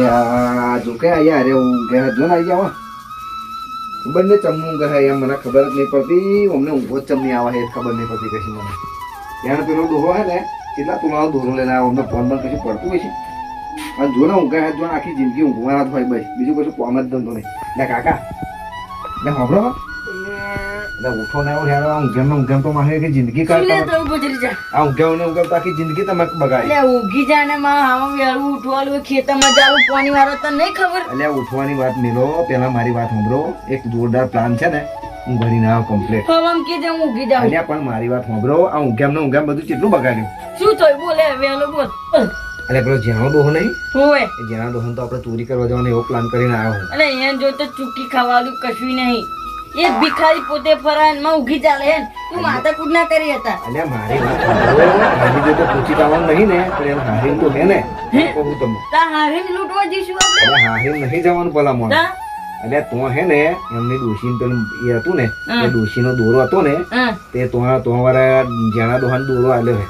આ જો કે અહીંયા અરે હું ઘેર જો ને આવી જાવ ખબર ચમ ચમવું ગયા એમ મને ખબર જ નહીં પડતી. અમને ઊંઘો જ ચમની આવે, એ ખબર નહીં પડતી કશી મને. ત્યાં પેલો દોરો હે ને, કેટલા તુલાનો દોરો લઈને આવ્યો, અમને ફોન પણ કશું પડતું હશે અને જો ને ઊંઘા જો આખી જિંદગી ઊંઘવાના જ હોય બસ. બીજું કશું કોમ જ ધંધો નહીં. કાકા ને સાંભળો એટલે ઉઠો ને હેરો આ ઊંઘેમ ને ઊંઘેમ તો મારે કે જિંદગી કાઢતા તો ગુજરી જા. આ ઊંઘેમ ને ઊંઘેમ તો આખી જિંદગી તમે બગાડી. એટલે ઊંઘી જા ને માં હાવ વેળું ઉઠવાલું ખેતરમાં જાવું પાણી વાળો તને નહીં ખબર? અલ્યા ઉઠવાની વાત મેલો પેલા મારી વાત સાંભળો. એક જોરદાર પ્લાન છે ને હું ભણીને ના કમ્પ્લીટ આમ કે હું ઊંઘી જાઉં. અલ્યા પણ મારી વાત સાંભળો આ ઊંઘામ ને ઊંઘામ બધું કેટલું બગાડ્યું? શું થયું? બોલે વેલો બોલ. અલ્યા પેલો જ્યાંનો દોહો નહીં? હોય એ જ્યાંના દોહન તો આપણે ચોરી કરવા જવાનો એવો પ્લાન કરીને આવ્યો હું. અરે અહીંયા જો તો ચૂકી ખાવાનું કશું નહીં. એ ભિખારી પોતે ફરાનમાં ઉઘી ચાલે હે તું માતા કૂટ ના કરી હતા. અલ્યા મારી હારી જો તો પૂછી જવાનું નહીં ને પણ એમ હારીન તો હે ને. કહું તમને. તા હારીન લૂંટવા જઈશું આપણે? હારીન નહીં જવાનું ભલા મોણ તા તો હે ને એમની ડોશીને પેલું એ હતું ને. એ ડોશીનો દોરો હતો ને તે તો તો વાળા જણા દોહાન દોરો આલ્યો હે.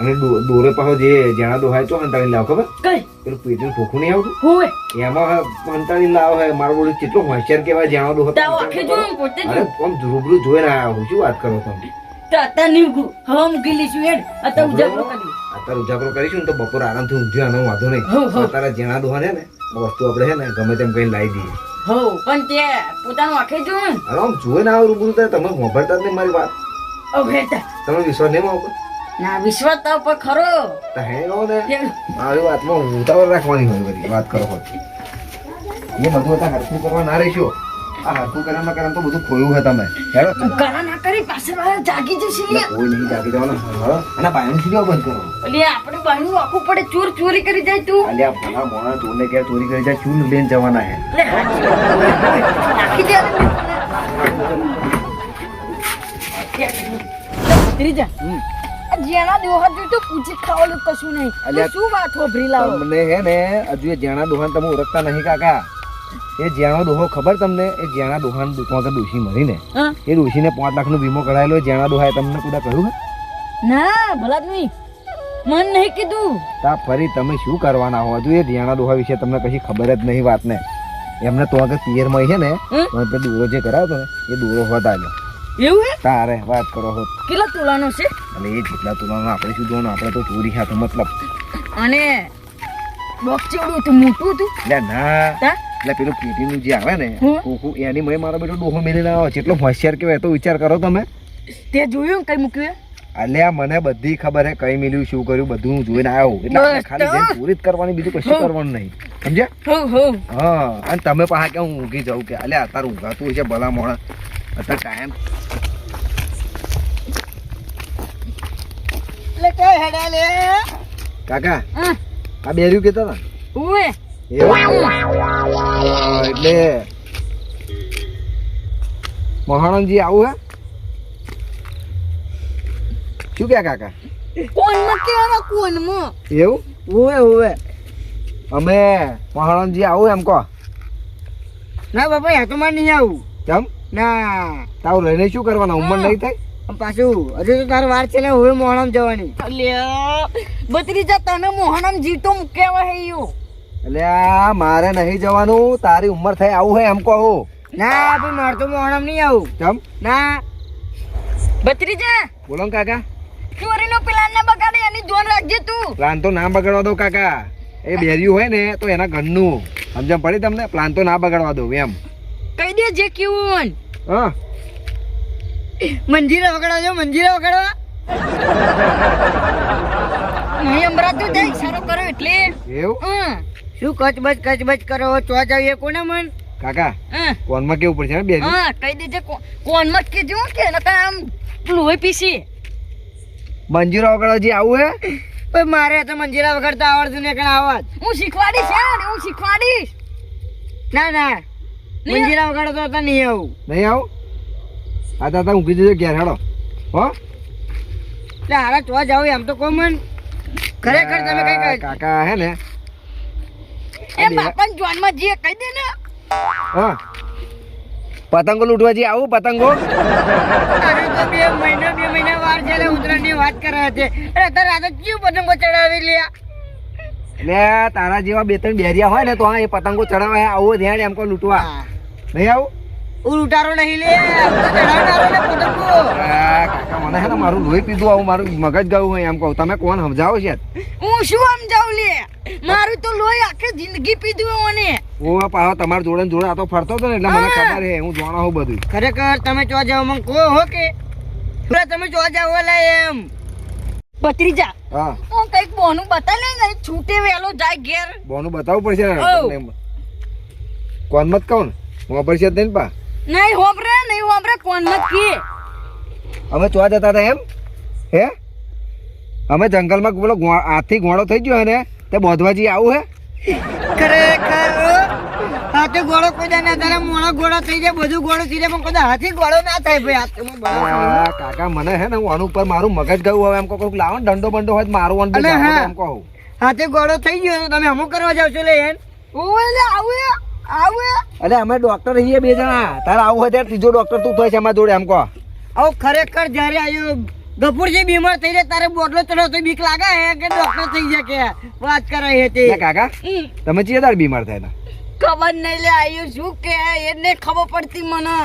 અને દોરે પાછો જે જ્યાંના દોહાય તો હંતાળી લાવ ખબર? કઈ? પેલું પેટનું ભૂખું નહીં આવતું? હોવે એમાં હંતાળી લાવ હે મારો બોલું કેટલો હોશિયાર કેવાય જ્યાંનો દોહો તા આખે જો હું પોતે? જો આમ રૂબરૂ જોઈને આવ્યો છું શું વાત કરો તમે? તાતા ઊંઘું હવા મૂકી લઈશું એડ અત્યારે ઉજાગરો કરી અત્યારે ઉજાગરો કરીશું ને તો બપોર આરામથી ઊંઘ્યો આનો વાંધો નહીં. હો, હો. અત્યારે જ્યાંના દોહા ને વસ્તુ આપણે છે ને ગમે તેમ કઈ લાવી દઈએ. હો પણ તે પોતાનું આંખે જો ને? અરે આમ જોઈને આવો રૂબરૂ તમે સાંભળતા જ નહીં મારી વાત. તમે વિશ્વાસ નહીં માવો ના વિશ્વાસ તો પર ખરો. તો હે નો. મારી વાતમાં ઉતાવળ રાખવાની હોય બધી વાત કરો હોત એ બધું હતા હરખું કરવા ના રહેશો આ હરખું ના કરવા તો બધું ખોયું છે તમે. હેડો. કરા ના કરી પાસે જાગી જશે કોઈ નહીં જાગી જવાનું. હા અને બાયણું સીધો બંધ કરો? એટલે આપણે બહારનું રાખવું પડે. ચોર ચોરી કરી જાય તું. અલ્યા ભલા મોણા ચોરને કે ચોરી કરી જાય ચૂન લઈને જવાના હે. રાખી. દે ત્રીજા. આ જેના દોહા જોઈ તો પૂછી ખાવાનું કશું નહીં. શું વાત હોભરી લાવો? તમને હે ને હજુ એ જ્યાંના દોહાન તમે ઓળખતા નહીં કાકા. એ જ્યાંનો દોહો ખબર તમને? એ જ્યાંના દોહાન દુકાન ડોશી મરી ને હા? એ ડોશીને પાંચ લાખનો વીમો કરાયેલો જ્યાંના દોહાએ તમને કુડા કહ્યું ના ભલા નહીં મન નહીં કીધું. તા ફરી તમે શું કરવાના હો? હજુ એ જ્યાંના દોહા વિશે તમને કશી ખબર જ નહીં વાતને. એમને તો આગળ પિયરમાં છે ને? તો દોરો જે કરાવતો ને એ દોરો હોત આવ્યો એવું હે? તારે વાત કરો હો. કેટલા તોલાનો છે? અને એ જેટલા તુલાનો આપણે શું જોવાનું? આપણે તો ચોરી ખાતો મતલબ. અને બોક્સ ચેવડું હતું મોટું હતું? એટલે ના એટલે પેલું પેટીનું જે આવે ને. કોકું એની મય મારો બેટો ડોહો મેળીને આવે છે એટલો હોશિયાર કહેવાય તો વિચાર કરો તમે. તે જોયું કઈ મૂક્યું? અલ્યા મને બધી ખબર હે કઈ મિલ્યું શું કર્યું બધું હું જોઈને આવ્યો એટલે ખાલી જેમ પૂરી કરવાની બીજું કશું કરવાનું નહીં. સમજ્યા? હો અને તમે પાછા કે હું ઊંઘી જાઉં કે અલ્યા અત્યારે ઊંઘાતું છે ભલા મોણા. અત્યારે ટાઈમ એટલે કઈ હેડા લે. કાકા આ બેર્યું કેતા હતા એટલે મહાણંદજી આવું હે? શું કે કાકા? કોનમાં કેવા કોનમાં? એવું? ઉવે ઉવે. અમે મહાણંદજી આવું એમ કહો. ના બાપા તો નહીં આવું. કેમ? ના. તારું રહીને શું કરવાના? ઉંમર નહીં થાય? પાછું હજુ તો તારો વાર છે ને હવે મોહણમ જવાની. બત્રી જા તને મોહણમ જીતો કેવા હે યો એટલે મારે નહીં જવાનું. તારી ઉંમર થઈ આવું હે એમ કહો. ના ભાઈ મારે તો મોહણમ નહીં આવું. કેમ ના. બત્રી જા બોલો ને કાકા. ચોરીનો પ્લાન ના બગાડે એની જોન રાખજે તું. પ્લાન તો ના બગાડવા દો કાકા. એ બેર્યું હોય ને તો એના ઘરનું. સમજણ પડી તમને? પ્લાન તો ના બગાડવા દો એમ. કહી દે જે કેવું હા. મંજીરા વગાડવા જો મંજીરા વગાડવા. નહીં અમરાતું જાય સારો કરો એટલે. એવું? હા. શું કચ બચ કચ બચ કરો ચો જાવીએ કોને મન? કાકા હં. કોનમાં કેવું પડશે બે હા કહી દેજે કોનમાં કોણ મત કે જો કે નકર આમ લોહી પીસી. મંજીરા વગડવા જે આવું હે? પણ મારે તો મંજીરા વગાડતા આવડતું ને કણ આવત હું શીખવાડીશ યાર હું શીખવાડીશ. ના ના. મંજીરા વગાડો તો નહીં આવું. નહીં આવું? આ તાતા ઊંઘી જજો ઘેર હેડો. હો? એટલે હારા ચો જાવ એમ તો કોમન ખરેખર તમે કઈ કઈ કાકા હે ને? એ બાપન જોનમાં જે કહી દે ને. હા. પતંગો લૂંટવા જે આવું પતંગો? અરે તો બે મહિના બે મહિના વાર છે એટલે ઉત્તરાયણની વાત કરે છે. અરે અત્યારે આ તો ચીવ પતંગો ચડાવી લ્યા એટલે તારા જેવા બે ત્રણ બેરિયા હોય ને તો હા એ પતંગો ચડાવે આવો ધ્યાન એમ કોઈ લૂંટવા. નહીં આવું? ઉલટારો નહીં લે. ચડાવનારો ને પતંગો કાકા મને હે ને મારું લોહી પીધું આવું મારું મગજ ગયું હોય એમ કહું. તમે કોણ સમજાવો છે? હું શું સમજાવ લે? મારું તો લોહી આખી જિંદગી પીધું મને. તમારા જોડે જોડે આ તો ફરતો હતો ને એટલે મને ખબર હે હું જાણો હું બધું. ખરેખર તમે ચો જાવ મને કહો હો કે? તમે ચો જાવ લે એમ. ભત્રીજા હા. હું કંઈક બોનું બતા લે ને છૂટે વેલો જાય ઘેર. બોનું બતાવવું પડશે કોણ મત કહું ને? હું પડશે જ નહીં પા નહીં હોબરે નહીં હોબરે કોણ મત કી અમે ચોવા જતા હતા એમ? હે? અમે જંગલમાં બોલો ગો- હાથી ઘોડો થઈ ગયો ને તે બોધવાજી આવું હે? ખરેખર? હાથે ગોળો કોઈ ના તારા મોણો ગોળો થઈ જાય બધું ગોળો થઈ જાય પણ કોઈ દા હાથી ગોળો ના થાય ભાઈ હાથમાં બરાબર. કાકા મને હે ને હું આનું ઉપર મારું મગજ ગયું હવે એમ કહું લાવો ને દંડો બંડો હોય તો મારું અંડો એમ કહું. હાથે ગોળો થઈ ગયો તમે અમુક કરવા જાવ છો લે એન ઓવે લે આવું આવું એટલે અમે ડોક્ટર છીએ બે જણા. તારે આવું હોય ત્યારે ત્રીજો ડોક્ટર તું થાય છે અમારા જોડે એમ કહો. આવું ખરેખર જ્યારે આયો ગફુરજી બીમાર થઈ જાય તારે બોટલો ચડો તો બીક લાગે હે કે ડોક્ટર થઈ જાય કે વાત કરે હે તે કાકા તમે ચિયા તાર બીમાર થાય ને ખબર નહીં લે આયુ શું કે એને ખબર પડતી મને.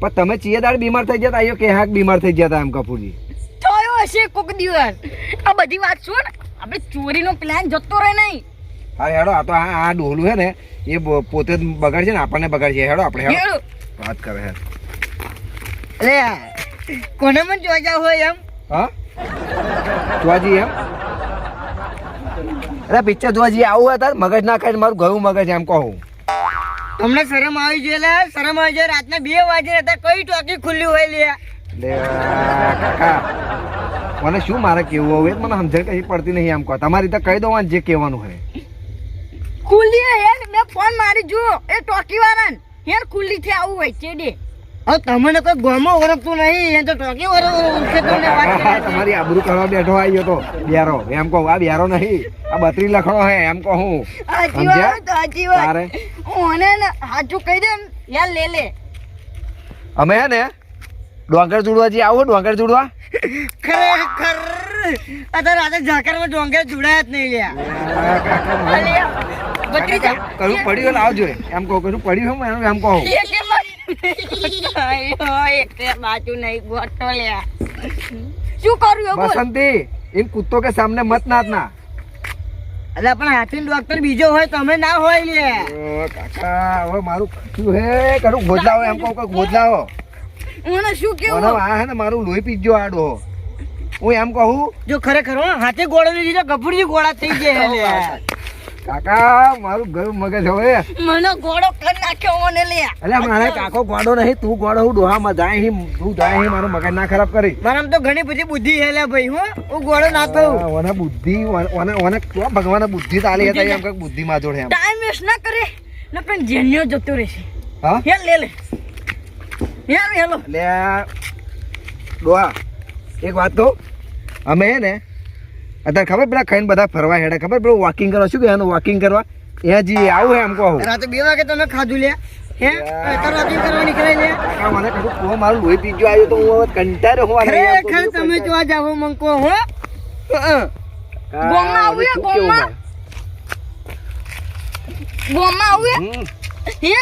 પણ તમે ચિયા દાડ બીમાર થઈ જતા આયો કે હાક બીમાર થઈ જતા એમ કપૂરજી થયો હશે કોક દિવસ. આ બધી વાત શું? આપણે ચોરીનો પ્લાન જતો રહે નહીં. હા હેડો આ તો આ આ ડોલું હે ને એ પોતે જ બગાડશે ને આપણને બગાડશે. હેડો આપણે હેડો. હેડો. વાત કરે હે લે કોને મન જાવ હોય એમ? હા? જોજી એમ? અરે પિક્ચર જોજી આવું હતા મગજ ના ખાય મારું ગયું મગજ એમ કહું. તમને શરમ આવી જોઈએ લે શરમ આવી જોઈએ રાતના બે વાગે હતા કઈ ટોકી ખુલ્લી હોય લે. લે કાકા મને શું મારે કેવું હોય? મને સમજણ કઈ પડતી નહીં એમ કહો. તમારી તો કહી દો જે કહેવાનું હોય. ખુલ્લી હે ને મેં ફોન મારી જો એ ટોકી વાળાને યાર ખુલ્લી થી આવું હોય ચેડે. હવે તમને કોઈ ગોમો ઓળખતું નહીં એ તો ટોકી ઓળખે તો ને વાત તમારી આબરૂ કરવા બેઠો આવ્યો તો બિયારો એમ કહું આ બિયારો નહીં આ બત્રી લખણો હે એમ કહું હું. સાચી વાત સાચી વાત. હું ને સાચું કહી દે યાર લે લે. અમે હે ને ડોંગર જોડવા જઈએ આવો ડોંગર જોડવા ખરેખર. અત્યારે રાતે ઝાકરમાં ડોંગર જોડાયા જ નહીં લ્યા. કયું પડ્યું હોય લાવજો એમ કહું કયું પડ્યું હોય એમ- એમ કહું. બાજુ- નહીં લ્યા શું કર્યું એ બસંતી એમ કૂતો કે સામને મત પણ હાથી ડોક્ટર બીજો હોય તમે ના હોય લે. કાકા હવે મારું શું હે કરું ગોદલાવો એમ કહું કે ગોદલાવો. મને શું કેવું? આ હે ને મારું લોહી પીજો આડો. હું એમ કહું જો ખરેખર હાથે ગોળો ની લીધો ગફુરજી ગોળા થઈ ગયા કાકા મારું ગયું મગજ હવે. મને ગોળો કર નાખ્યો મને લે. એટલે મારે કાકો ગોડો નહીં તું ગોળો હું ડોહામાં જાય હી તું જાય હી મારું મગજ ના ખરાબ કરી. મારામાં તો ઘણી બધી બુદ્ધિ હે લે ભાઈ હું હું ગોળો ના થઉં ઓને બુદ્ધિ ઓને ઓને કેવા ભગવાન બુદ્ધિ તાલી હતા એમ કે બુદ્ધિ માં જોડે ટાઈમ વેસ્ટ ના કરે. ને પણ જેન્યો જતો રહેશે. હા? હે લે લે. યાર હેલો લે ડોહા એક વાત કહું. અમે હે ને અત્યારે ખબર પેલા ખાઈને બધા ફરવા હેડે? ખબર પેલું વોકિંગ કરવા? શું કહેવાનું વોકિંગ કરવા? એ જઈએ આવું હે એમ કહું. રાતે બે વાગે તમે ખાધું લે. હે? અત્યારે વોકિંગ કરવા નીકળે લે. મને કશું મારું લોહી પીજો આવ્યો તો હું હવે કંટાળ્યો હું કહું ખરેખર તમે. જોવા જાવ મંકો હો? ગોમાં આવું ગોમાં? ગોમાં આવું. હે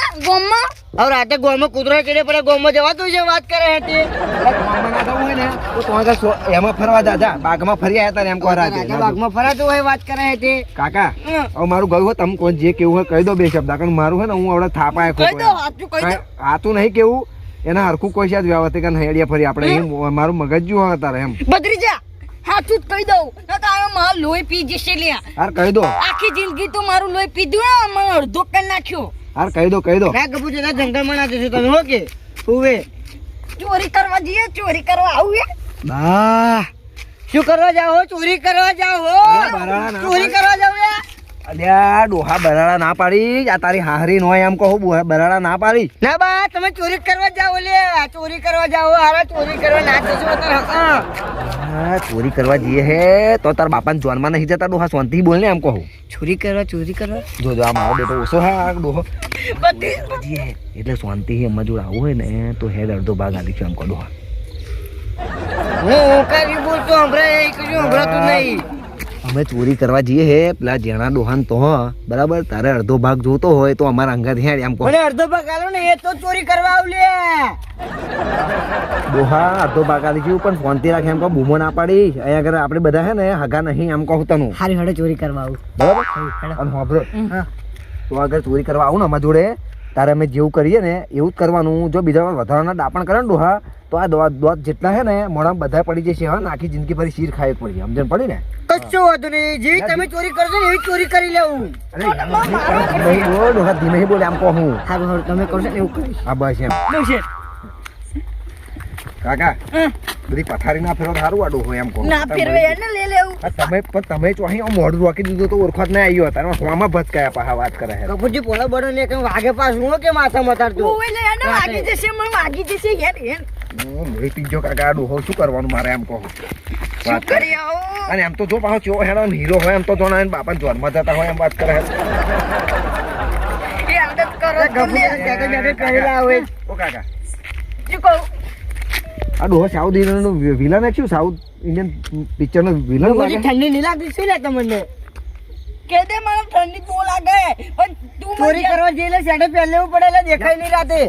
હવે રાતે ગોમાં કૂતરો કેડે પડે ગોમાં જવાતું છે વાત કરે હતી એટલે ગામમાં ના જવું હોય ને તો. તો એમાં ફરવા જાજા બાગમાં ફરી આવ્યા તા એમ કહો રાતે. બાગમાં ફરાતું હોય વાત કરે હતી કાકા હવે મારું ગયું હોય તમે કોણ જે કેવું હોય કહી દો બે શબ્દ. કારણ મારું હે ને હું હવે થાપાય કહી દો સાચું કહી દો. આતું નહીં કેવું. એના હરખું કોઈ છે વ્યવસ્થિત કે હેડિયા ફરી આપણે. મારું મગજ જો તારે એમ. બદ્રીજા સાચું જ કહી દઉં. ન તો મારું લોહી પી જશે લ્યા. હાર કહી દો. આખી જિંદગી તો મારું લોહી પીધું ને મને અડધો કરી નાખ્યો. હાર કહી દો કહી દો. ના કપૂર જતા જંગલમાં ના જશો તમે ઓકે ઉવે હુવે ચોરી કરવા જઈએ ચોરી કરવા આવું બા. શું કરવા જાવ ચોરી કરવા જાવ ના ચોરી કરવા જાવ યાર. અલ્યા ડોહા બરાડા ના પાડી. આ તારી હાહરી નો એમ કહું બરાડા ના પાડી. ના બા તમે ચોરી કરવા જાઓ લે. ચોરી કરવા જાઓ હારા ચોરી કરવા ના જશો અત્યારે હા. હા, ચોરી કરવા જઈએ હે તો તાર બાપાને જોનમાં નહીં જતા ડોહા શાંતિ બોલ ને એમ કહું. ચોરી કરવા ચોરી કરવા? જો જો આ મારો બેટો ઓછો હા ડોહો. બધી એટલે શાંતિ એમાં જોડે આવું હોય ને તો હેડ અડધો ભાગ આલીશું એમ કહો ડોહા. હું ઓકારી બોલતો હમણાં એ કશું હમણાં નહીં. અમે ચોરી કરવા જઈએ હે પેલા જેણા દોહાન તો બરાબર? તારે અડધો ભાગ જોતો હોય તો અમારા અંગા હેડ એમ મને અડધો ભાગ આલો ને એ તો ચોરી કરવા આવલે. દોહા અડધો ભાગ આલી ગયું પણ ફોનથી રાખે એમ કહો બૂમો ના પાડી. અહીંયા આગળ આપણે બધા હે ને હગા નહીં એમ કહું તનું. હારી હડે ચોરી કરવા આવું. બરાબર? અને હોભળો તો આગળ ચોરી કરવા આવું ને અમારા જોડે. તારે અમે જેવું કરીએ ને એવું જ કરવાનું. જો બીજા વધારાના દાપણ કરે ને ડોહા તો આ દોત દોત જેટલા છે ને મોડા બધા પડી જશે. હા આખી જિંદગી ભરી શીર ખાવી પડી સમજણ પડી ને? કશું વાંધો નહીં. જેવી તમે ચોરી કરશો ને એવી ચોરી કરી લેવું. અરે ધીમે બોલે આમ કહું હું. તમે કરશો ને એવું કરીશ. હા બસ એમ. કાકા બધી પથારી ના ફેરવો સારું આડું હોય એમ કહો. ના ફેરવે એને લઈ લેવું. તમે પણ તમે જો અહીં મોઢું રોકી દીધું તો ઓળખાત ના આવ્યો હતા. હોમાં ભટકાયા પાછા વાત કરે છે. કપૂરજી પોલા બડો ને કેમ વાગે પાછું હું કે માથા ઓય એને વાગી જશે મને વાગી જશે યાર હું કાકા આડું હોય શું કરવાનું મારે એમ કહો? શું કરી. આવો? અને એમ તો જો પાછો ચો હેડો હીરો હોય એમ તો જો ના એને બાપા જોરમાં જતા હોય એમ વાત કરે છે. એ આદત કરો તમે બેઠે બેઠે હોય. ઓ કાકા. શું કહું? આ ડોહો સાઉથ ઇન્ડિયનનું વિલન છે શું સાઉથ ઇન્ડિયન પિક્ચરનો વિલન લાગે? ઠંડી નહીં લાગતી? શું લે તમને? કે દે મને ઠંડી બહુ લાગે. પણ તું ચોરી કરવા જઈને સેટે પહેલે લેવું પડે એટલે દેખાય નહીં રાતે.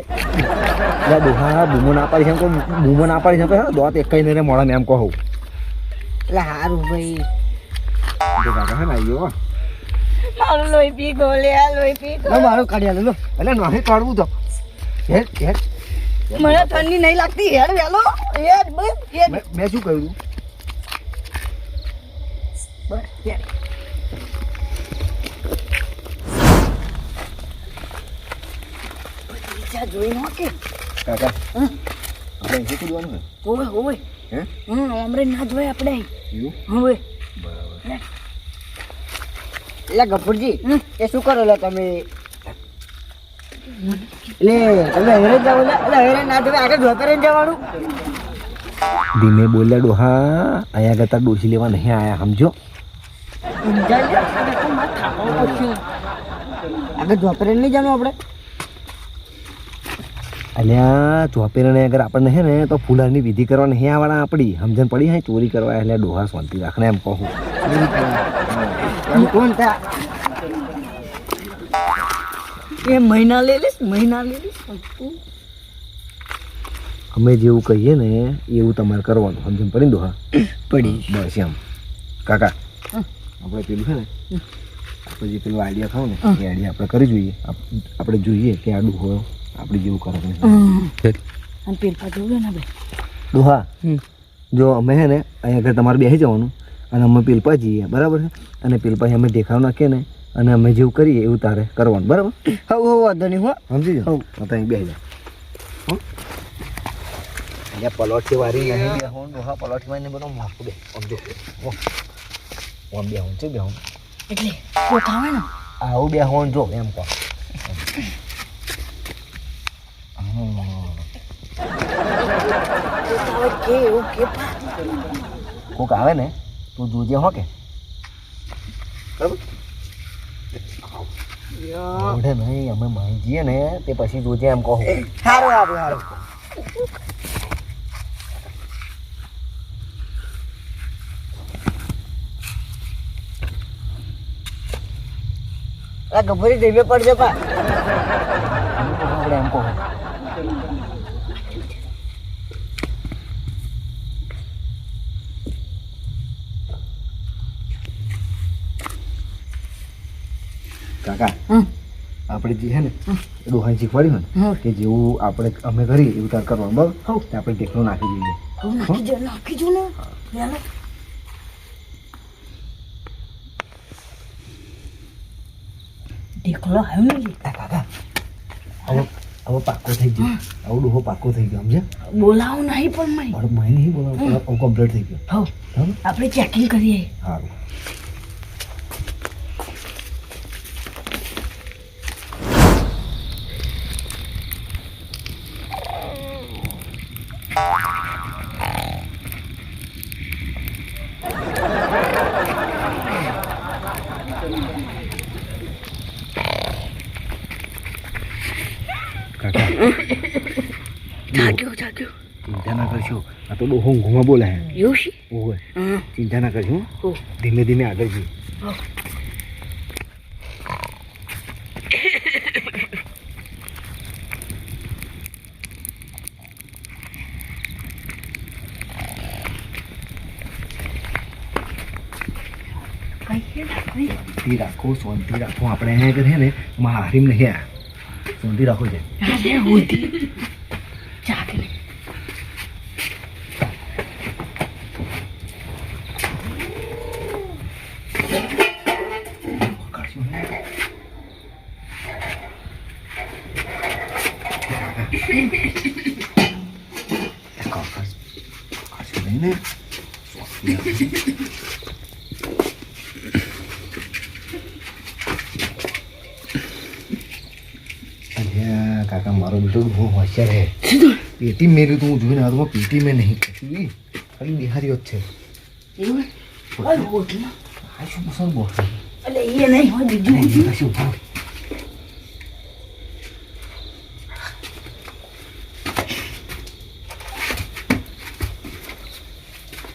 લા ડોહા બૂમો ના પાડી છે એમ કહું બૂમો ના પાડી છે તો કહું, દોત એક ને મોડા એમ કહું. એટલે હારું ભાઈ. તો કાકા હે ને આવ્યો મારું લોહી પી ગોલે આ લોહી પી ગયો મારું કાઢ્યા લો. એટલે નહીં કાઢવું તો. હેડ હેડ. મને ઠંડી નહીં લાગતી. હેડ વેલો. હેડ બસ હેડ. મેં શું કહ્યું બસ હેડ. જોઈ નો કે કાકા હમ. આપણે અહીંથી કૂદવાનું ને હે? હમ અમરે ના જોય આપણે એવું? હવે. બરાબર. એટલે ગફુરજી એ શું કરો લે તમે? ધીમે બોલ્યા ડોહા અહીંયા કરતા ડોસી લેવા નહીં આયા સમજો. આગળ રહીને નહીં જાણું આપણે. અલ્યા ચોપેરાને અગર આપણને હે ને તો ફૂલાની વિધિ કરવાની હે આવવાના આપણી સમજણ પડી હે? ચોરી કરવા એટલે ડોહા શાંતિ રાખને એમ કહું. કોણ એ મહિના લઈ લઈશ મહિના લઈ લઈશ અમે જેવું કહીએ ને એવું તમારે કરવાનું. સમજણ પડી દો હા પડી બસ એમ. કાકા આપણે પેલું છે ને આપણે જે પેલું આઈડિયા ખાવ ને એ આઈડિયા આપણે કરી જોઈએ. આપણે જોઈએ કે આડું હોય આપણે જેવું કરે કે નહીં. અને પેલપા જોવે ને ભાઈ. દોહા જો અમે છે ને અહીંયા આગળ તમારે બેસી જવાનું અને અમે પેલપા જઈએ બરાબર છે? અને પેલપા અમે દેખાવ નાખીએ ને અને અમે જેવું કરીએ એવું તારે કરવાનું. બરાબર? હવ હવ વાંધો નહીં હો. સમજી જાઓ હવ. તો બે જાઓ અહીંયા પલોઠી વારી અહીં બે હું ડોહા પલોઠી વારીને બધો માફું બે સમજો હો. બે હું છે એટલે પોતાવે ને. આવું બેહું જો એમ કહો. કે એવું કે પા કોક આવે ને તું જોજે હો કે. બરાબર? ઓઢે નહીં અમે માંગીએ ને તે પછી જોજે એમ કહો. સારું આપણે સારું આ ગભરી જઈને પડશે પા. આપણે એમ કહું. કાકા આપણે જે છે ને ડોહાને શીખવાડ્યું ને. કે જેવું આપણે અમે કરીએ એવું તાર કરવાનું બરાબર. તે આપણે ટેકનો નાખી દઈએ. નાખી જો ને. આવ્યો ને. કાકા હવે હવે પાકો થઈ ગયો. આવો ડોહો પાકો થઈ ગયો સમજે બોલાવો નહીં પણ મને નહીં બોલાવો કમ્પ્લીટ થઈ ગયો. આપણે ચેકિંગ કરીએ. સારું ડોહો ઊંઘમાં બોલે હે. એવું છે? ચિંતા ના કરજો. ધીમે ધીમે આગળ જઈએ. શાંતિ રાખો શાંતિ રાખો. આપણે અહીંયા કરીએ ને માં હારીમ નહીં આ શાંતિ રાખો છે. કરશું નહીં ને શાંતિ રાખો. અલ્યા કાકા મારો બેટો બહુ હોશિયાર હે પેટી મેરી તો હું જોઈને હાથમાં પેટી મેં નહીં કરી ખાલી બિહારીઓ જ છે એવું હોતી આ શું બોલ અલે એ નહીં હોય બીજું કશું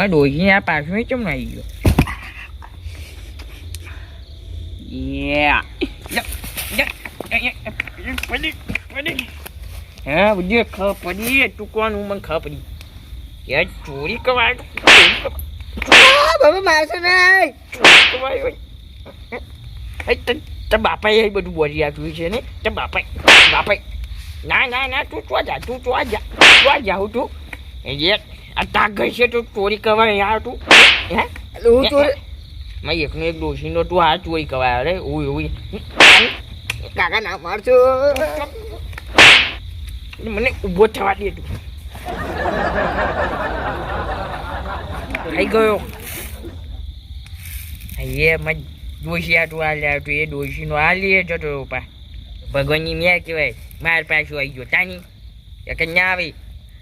મારે ડોશી આ પાછું ચમ આવી ગયો હા બધી ખબર પડી ટૂંકવાનું મને ખબર પડી યાર ચોરી કવાય બાબા મારશો નહીં ચોરી કવાય હોય એ બાપાએ બધું બોલી આપ્યું છે ને તે બાપાએ બાપાએ ના ના ના તું ચો જા તું ચો જા ચો જાઉં તું એ આ તાક ગઈ છે તું ચોરી કવાય યાર તું. હે? હું? ચોરી મેં એકનો એક ડોશીનો તું આ ચોરી કવાય અરે ઓય ઓય કાકા ના મારશો. મને ઊભો થવા દે તું. થઈ ગયો. એ મેં ડોશી આટું આ લે તું એ ડોશીનો આ લે જતો પા ભગવાનની મેં કહેવાય. માર પાછું આવી ગયો. તાની? કે ના આવી.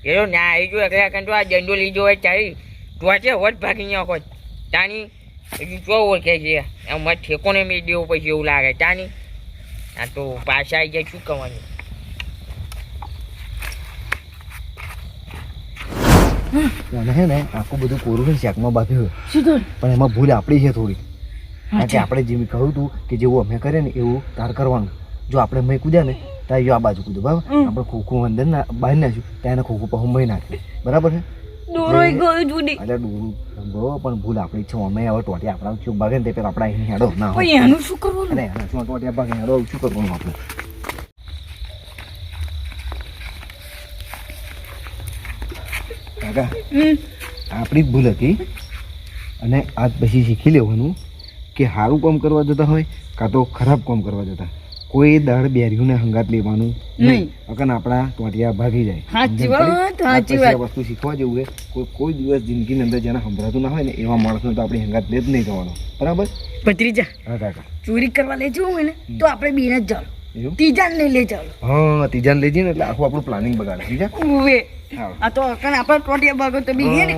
એનો ના આવી જો એકલા કાંતો આ દંડો લીધો હોય તારી છે વટ ભાગી નાખો તાની હજી ચો ઓળખે છે? મત ઠેકો ઠેકોને મેં દેવું પછી એવું લાગે. તાની આ તો પાછા આવી જાય શું કહેવાનું ને આખું બધું કોરું શાકમાં બાફ્યું પણ એમાં ભૂલ આપણી છે થોડી. આપણે જેમ કહ્યું હતું કે જેવું અમે કરે ને એવું તાર કરવાનું. જો આપણે મય કૂદ્યા ને ત્યાં યો આ બાજુ કૂદ્યો બરાબર? આપણે ખોખું અંદર ના બહાર નાખ્યું ત્યાં ખોખું પાછું મય નાખ્યું બરાબર છે? દોરોઈ ગયો જુદી. એટલે ડૂરું બરાબર પણ ભૂલ આપણી છે અમે હવે ટોટી આપણા ચૂક ભાગે ને તે પેલા આપણા અહીં હેડો ના હોય એનું શું કરવાનું? અરે એના શું ટોટિયા ભાગે હેડો શું કરવાનું આપણે? કાકા આપણી જ ભૂલ હતી અને આજ પછી શીખી લેવાનું કે સારું કામ કરવા જતા હોય કાં તો ખરાબ કામ કરવા જતા. કોઈ દાળ બેર્યુંને હંગાત લેવાનું નહીં. અકન આપણા ટોટિયા ભાગી જાય. સાચી વાત, સાચી વાત. વસ્તુ શીખવા જેવું છે. કોઈ કોઈ દિવસ જિંદગીની અંદર જેને સંભળાતું ના હોય ને એવા માણસને તો આપણી હંગાત લે જ નહીં જવાનો બરાબર? ભત્રીજા હા કાકા. ચોરી કરવા લઈ જવું હોય ને તો આપણે બેન જ ચાલો એવું? ત્રીજા લે લઈ ચાલો હા ત્રીજાને લઈ જઈએ ને એટલે આખું આપણું પ્લાનિંગ બગાડે. ત્રીજા ઉવે. હા. આ તો અકન આપણા ટોટિયા ભાગો તો બી ને.